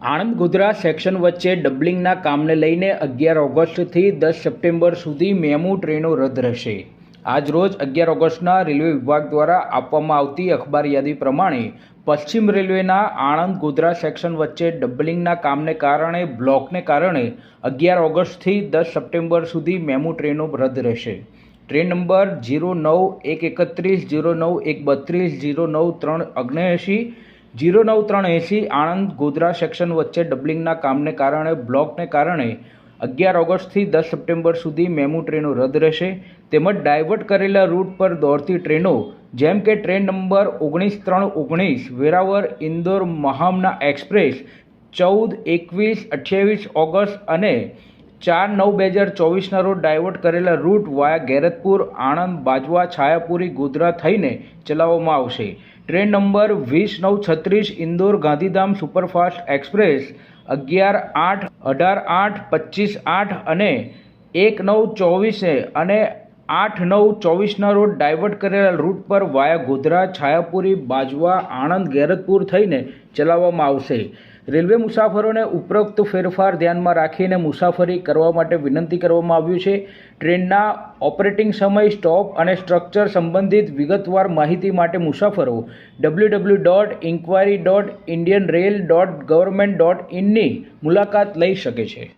Anand Godhra section વચ્ચે ડબલિંગના કામને લઈને અગિયાર ઓગસ્ટથી દસ સપ્ટેમ્બર સુધી મેમુ ટ્રેનો રદ રહેશે. આજરોજ અગિયાર ઓગસ્ટના રેલવે વિભાગ દ્વારા આપવામાં આવતી અખબાર યાદી પ્રમાણે પશ્ચિમ રેલવેના આણંદ ગોધરા સેક્શન વચ્ચે ડબલિંગના કામને કારણે બ્લોકને કારણે અગિયાર ઓગસ્ટથી દસ સપ્ટેમ્બર સુધી મેમુ ટ્રેનો રદ રહેશે. ટ્રેન નંબર જીરો નવ એક એકત્રીસ જીરો નવ એક બત્રીસ જીરો નવ ત્રણ ઓગણએંશી જીરો નવ ત્રણ એંસી આણંદ ગોધરા સેક્શન વચ્ચે ડબલિંગના કામને કારણે, બ્લોકને કારણે અગિયાર ઓગસ્ટથી દસ સપ્ટેમ્બર સુધી મેમુ ટ્રેનો રદ રહેશે. તેમજ ડાયવર્ટ કરેલા રૂટ પર દોડતી ટ્રેનો, જેમ કે ટ્રેન નંબર ઓગણીસ ત્રણ ઓગણીસ વેરાવર ઇન્દોર મહામના એક્સપ્રેસ, ચૌદ એકવીસ અઠ્યાવીસ ઓગસ્ટ અને ચાર નવ બે હજાર ચોવીસના રોજ ડાયવર્ટ કરેલા રૂટ વાયા ગેરતપુર, આણંદ, બાજવા, છાયાપુરી, ગોધરા થઈને ચલાવવામાં આવશે. ટ્રેન નંબર વીસ નવ છત્રીસ ઇન્દોર ગાંધીધામ સુપરફાસ્ટ એક્સપ્રેસ અગિયાર આઠ અઢાર આઠ પચીસ આઠ અને એક નવ ચોવીસે અને આઠ નવ ચોવીસના રોજ ડાયવર્ટ કરેલા રૂટ પર વાયા ગોધરા, છાયાપુરી, બાજવા, આણંદ, ગેરતપુર થઈને ચલાવવામાં આવશે. રેલવે મુસાફરોને ઉપરોક્ત ફેરફાર ધ્યાનમાં રાખીને મુસાફરી કરવા માટે વિનંતી કરવામાં આવ્યું છે. ટ્રેનના ઓપરેટિંગ સમય, સ્ટોપ અને સ્ટ્રક્ચર સંબંધિત વિગતવાર માહિતી માટે મુસાફરો W W dot inquiry dot Indian rail dot government dot ઇનની મુલાકાત લઈ શકે છે.